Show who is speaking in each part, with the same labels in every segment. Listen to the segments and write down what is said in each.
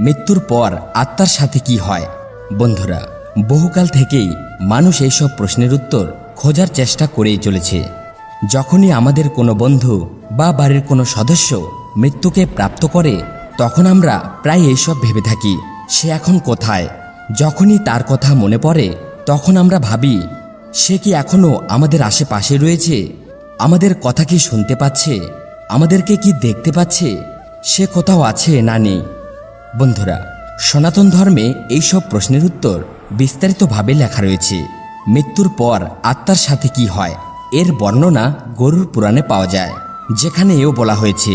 Speaker 1: মৃত্যুর পর আত্মার সাথে কি হয়? বন্ধুরা, বহুকাল থেকেই মানুষ এইসব প্রশ্নের উত্তর খোঁজার চেষ্টা করেই চলেছে। যখনই আমাদের কোনো বন্ধু বা বাড়ির কোনো সদস্য মৃত্যুকে প্রাপ্ত করে, তখন আমরা প্রায় এইসব ভেবে থাকি, সে এখন কোথায়? যখনই তার কথা মনে পড়ে, তখন আমরা ভাবি, সে কি এখনও আমাদের আশেপাশে রয়েছে? আমাদের কথা কি শুনতে পাচ্ছে? আমাদেরকে কি দেখতে পাচ্ছে? সে কোথাও আছে না নেই। বন্ধুরা, সনাতন ধর্মে এইসব প্রশ্নের উত্তর বিস্তারিতভাবে লেখা রয়েছে। মৃত্যুর পর আত্মার সাথে কি হয়? এর বর্ণনা গরুর পুরাণে পাওয়া যায়। যেখানে এও বলা হয়েছে,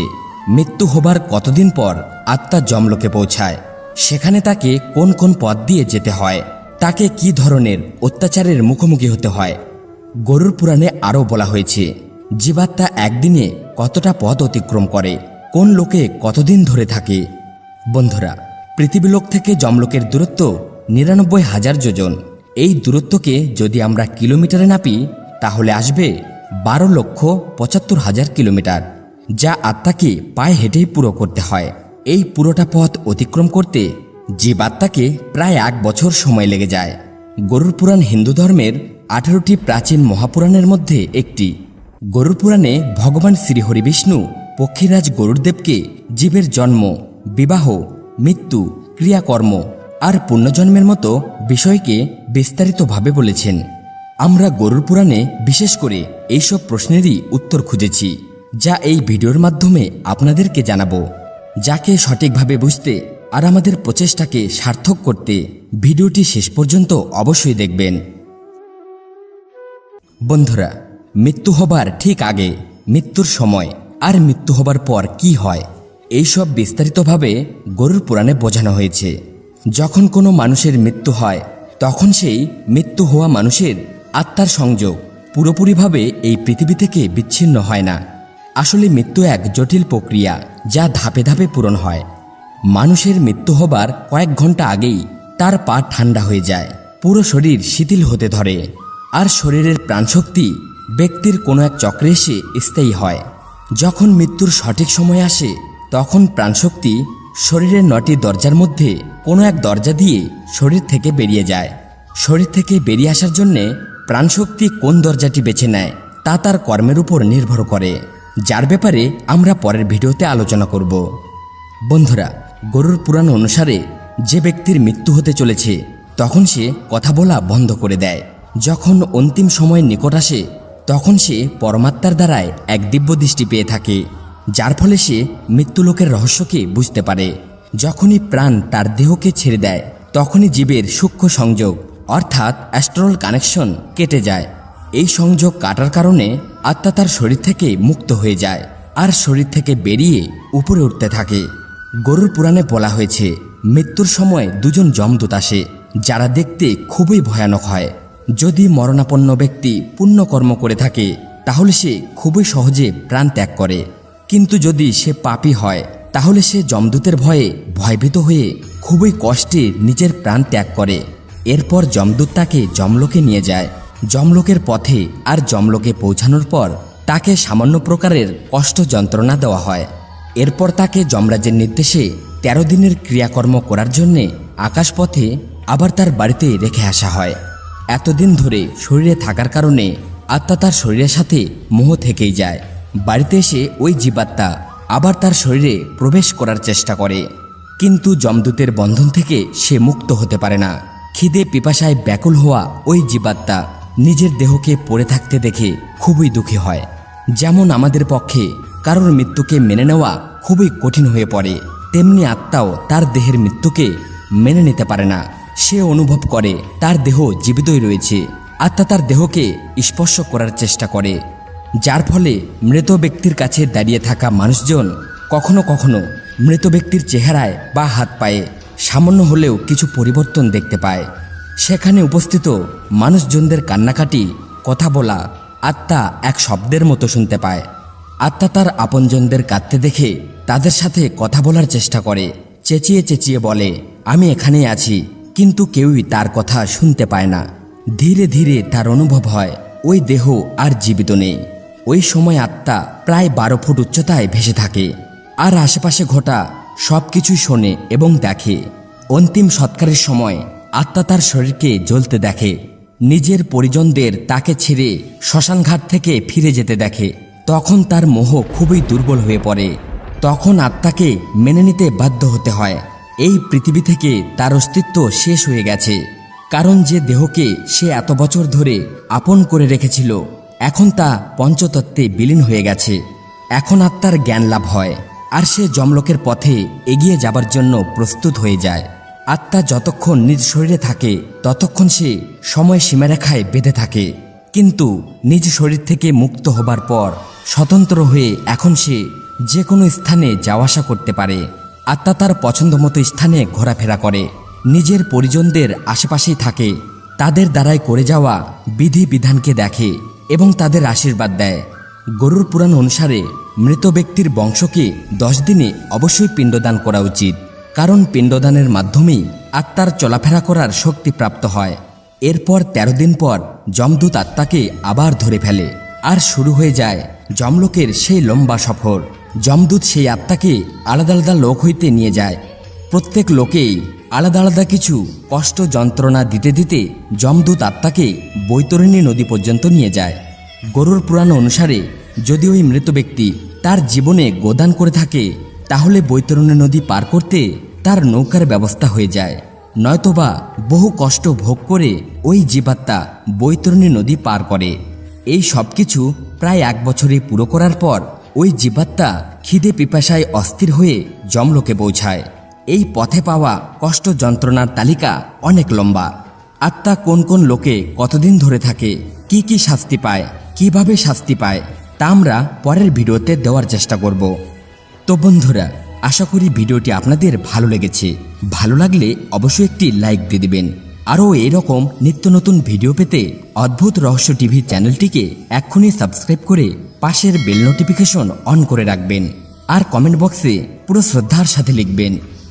Speaker 1: মৃত্যু হবার কতদিন পর আত্মা জমলোকে পৌঁছায়? সেখানে তাকে কোন কোন পথ দিয়ে যেতে হয়? তাকে কি ধরনের অত্যাচারের মুখোমুখি হতে হয়? গরুর পুরাণে আরও বলা হয়েছে, জীবাত্মা একদিনে কতটা পথ অতিক্রম করে? কোন লোকে কতদিন ধরে থাকে? বন্ধুরা, পৃথিবীলোক থেকে জমলোকের দূরত্ব নিরানব্বই হাজার যোজন। এই দূরত্বকে যদি আমরা কিলোমিটারে নাপি, তাহলে আসবে বারো লক্ষ পঁচাত্তর হাজার কিলোমিটার, যা আত্মাকে পায়ে হেঁটেই পুরো করতে হয়। এই পুরোটা পথ অতিক্রম করতে জীবাত্মাকে প্রায় এক বছর সময় লেগে যায়। গরুর পুরাণ হিন্দু ধর্মের আঠারোটি প্রাচীন মহাপুরাণের মধ্যে একটি। গরুর পুরাণে ভগবান শ্রীহরি বিষ্ণু পক্ষীরাজ গরুরদেবকে জীবের জন্ম বিবাহ, মৃত্যু, ক্রিয়াকর্ম আর পুণ্যজন্মের মতো বিষয়কে বিস্তারিতভাবে বলেছেন। আমরা গরুর পুরাণে বিশেষ করে এইসব প্রশ্নেরই উত্তর খুঁজেছি, যা এই ভিডিওর মাধ্যমে আপনাদেরকে জানাব। যাকে সঠিকভাবে বুঝতে আর আমাদের প্রচেষ্টাকে সার্থক করতে ভিডিওটি শেষ পর্যন্ত অবশ্যই দেখবেন। বন্ধুরা, মৃত্যু হবার ঠিক আগে মৃত্যুর সময় আর মৃত্যু হবার পর কি হয় এইসব বিস্তারিতভাবে গরুর পুরাণে বোঝানো হয়েছে। যখন কোনো মানুষের মৃত্যু হয়, তখন সেই মৃত্যু হওয়া মানুষের আত্মার সংযোগ পুরোপুরিভাবে এই পৃথিবী থেকে বিচ্ছিন্ন হয় না। আসলে মৃত্যু এক জটিল প্রক্রিয়া যা ধাপে ধাপে পূরণ হয়। মানুষের মৃত্যু হবার কয়েক ঘণ্টা আগেই তার পা ঠান্ডা হয়ে যায়, পুরো শরীর শিথিল হতে ধরে, আর শরীরের প্রাণশক্তি ব্যক্তির কোনো এক চক্রে এসে স্থায়ী হয়। যখন মৃত্যুর সঠিক সময় আসে তখন প্রাণশক্তি শরীরের নটি দরজার মধ্যে কোনো এক দরজা দিয়ে শরীর থেকে বেরিয়ে যায়। শরীর থেকে বেরিয়ে আসার জন্যে প্রাণশক্তি কোন দরজাটি বেছে নেয় তা তার কর্মের উপর নির্ভর করে, যার ব্যাপারে আমরা পরের ভিডিওতে আলোচনা করব। বন্ধুরা, গরুর পুরাণ অনুসারে যে ব্যক্তির মৃত্যু হতে চলেছে, তখন সে কথা বলা বন্ধ করে দেয়। যখন অন্তিম সময় নিকট আসে, তখন সে পরমাত্মার দ্বারায় এক দিব্য দৃষ্টি পেয়ে থাকে। যার ফলে সে মৃত্যুলোকের রহস্যকে বুঝতে পারে। যখনই প্রাণ তার দেহকে ছেড়ে দেয়, তখনই জীবের সূক্ষ্ম সংযোগ, অর্থাৎ অ্যাস্ট্রল কানেকশন কেটে যায়। এই সংযোগ কাটার কারণে আত্মা তার শরীর থেকে মুক্ত হয়ে যায় আর শরীর থেকে বেরিয়ে উপরে উঠতে থাকে। গরুর পুরাণে বলা হয়েছে, মৃত্যুর সময় দুজন যমদূত আসে, যারা দেখতে খুবই ভয়ানক হয়। যদি মরণাপন্ন ব্যক্তি পুণ্যকর্ম করে থাকে, তাহলে সে খুবই সহজে প্রাণ ত্যাগ করে। কিন্তু যদি সে পাপি হয়, তাহলে সে যমদূতের ভয়ে ভয়ভীত হয়ে খুবই কষ্টে নিজের প্রাণ ত্যাগ করে। এরপর যমদূত তাকে যমলোকে নিয়ে যায়। যমলোকের পথে আর যমলোকে পৌঁছানোর পর তাকে সামান্য প্রকারের কষ্ট যন্ত্রণা দেওয়া হয়। এরপর তাকে যমরাজের নির্দেশে তেরো দিনের ক্রিয়াকর্ম করার জন্যে আকাশপথে আবার তার বাড়িতে রেখে আসা হয়। এতদিন ধরে শরীরে থাকার কারণে আত্মা তার শরীরের সাথে মোহ থেকেই যায়। বাড়িতে এসে ওই জীবাত্মা আবার তার শরীরে প্রবেশ করার চেষ্টা করে। কিন্তু যমদূতের বন্ধন থেকে সে মুক্ত হতে পারে না। খিদে পিপাসায় ব্যাকুল হওয়া ওই জীবাত্মা নিজের দেহকে পড়ে থাকতে দেখে খুবই দুঃখী হয়। যেমন আমাদের পক্ষে কারোর মৃত্যুকে মেনে নেওয়া খুবই কঠিন হয়ে পড়ে, তেমনি আত্মাও তার দেহের মৃত্যুকে মেনে নিতে পারে না। সে অনুভব করে, তার দেহ জীবিতই রয়েছে। আত্মা তার দেহকে স্পর্শ করার চেষ্টা করে। যার ফলে মৃত ব্যক্তির কাছে দাঁড়িয়ে থাকা মানুষজন কখনো কখনো মৃত ব্যক্তির চেহারায় বা হাত পায়ে সামান্য হলেও কিছু পরিবর্তন দেখতে পায়। সেখানে উপস্থিত মানুষজনদের কান্নাকাটি, কথা বলা, আত্মা এক শব্দের মতো শুনতে পায়। আত্মা তার আপনজনদের কাঁদতে দেখে তাদের সাথে কথা বলার চেষ্টা করে। চেঁচিয়ে চেঁচিয়ে বলে, আমি এখানেই আছি, কিন্তু কেউই তার কথা শুনতে পায় না। ধীরে ধীরে তার অনুভব হয়, ওই দেহ আর জীবিত নেই। ওই সময় আত্মা প্রায় বারো ফুট উচ্চতায় ভেসে থাকে, আর আশেপাশে ঘটা সব কিছুই শোনে এবং দেখে। অন্তিম সৎকারের সময় আত্মা তার শরীরকে জ্বলতে দেখে, নিজের পরিজনদের তাকে ছেড়ে শ্মশানঘাট থেকে ফিরে যেতে দেখে। তখন তার মোহ খুবই দুর্বল হয়ে পড়ে। তখন আত্মাকে মেনে নিতে বাধ্য হতে হয়। এই পৃথিবী থেকে তার অস্তিত্ব শেষ হয়ে গেছে, কারণ যে দেহকে সে এত বছর ধরে আপন করে রেখেছিল এখন তা পঞ্চতত্ত্বে বিলীন হয়ে গেছে। এখন আত্মার জ্ঞান লাভ হয়, আর সে জমলোকের পথে এগিয়ে যাবার জন্য প্রস্তুত হয়ে যায়। আত্মা যতক্ষণ নিজ শরীরে থাকে, ততক্ষণ সে সময় সীমারেখায় বেঁধে থাকে। কিন্তু নিজ শরীর থেকে মুক্ত হবার পর স্বতন্ত্র হয়ে এখন সে যে কোনো স্থানে যাওয়া আসা করতে পারে। আত্মা তার পছন্দ মতো স্থানে ঘোরাফেরা করে। নিজের পরিজনদের আশেপাশেই থাকে, তাদের দ্বারাই করে যাওয়া বিধি বিধানকে দেখে। এবং তাদের আশীর্বাদ দেয়। গরুর পুরাণ অনুসারে মৃত ব্যক্তির বংশকে দশ দিনে অবশ্যই পিণ্ডদান করা উচিত, কারণ পিণ্ডদানের মাধ্যমেই আত্মার চলাফেরা করার শক্তি প্রাপ্ত হয়। এরপর ১৩ দিন পর যমদূত আত্মাকে আবার ধরে ফেলে, আর শুরু হয়ে যায় যমলোকের সেই লম্বা সফর। যমদূত সেই আত্মাকে আলাদা আলাদা লোক হইতে নিয়ে যায় প্রত্যেক লোকেই আলাদা আলাদা কিছু কষ্ট যন্ত্রণা দিতে দিতে যমদূত আত্মাকে বৈতরণী নদী পর্যন্ত নিয়ে যায়। গরুর পুরাণ অনুসারে যদি ওই মৃত ব্যক্তি তার জীবনে গোদান করে থাকে, তাহলে বৈতরণী নদী পার করতে তার নৌকার ব্যবস্থা হয়ে যায়। নয়তোবা বহু কষ্ট ভোগ করে ওই জীবাত্মা বৈতরণী নদী পার করে। এই সব কিছু প্রায় এক বছরে পুরো করার পর ওই জীবাত্মা খিদে পিপাসায় অস্থির হয়ে জমলোকে পৌঁছায়। এই পথে পাওয়া কষ্ট যন্ত্রণার তালিকা অনেক লম্বা। আত্মা কোন কোন লোকে কতদিন ধরে থাকে, কি কি শাস্তি পায়, কীভাবে শাস্তি পায়, তা আমরা পরের ভিডিওতে দেওয়ার চেষ্টা করব। তো বন্ধুরা, আশা করি ভিডিওটি আপনাদের ভালো লেগেছে। ভালো লাগলে অবশ্যই একটি লাইক দিয়ে দেবেন। আরও এরকম নিত্য নতুন ভিডিও পেতে অদ্ভুত রহস্য টিভি চ্যানেলটিকে এক্ষুনি সাবস্ক্রাইব করে পাশের বেল নোটিফিকেশন অন করে রাখবেন। আর কমেন্ট বক্সে পুরো শ্রদ্ধার সাথে লিখবেন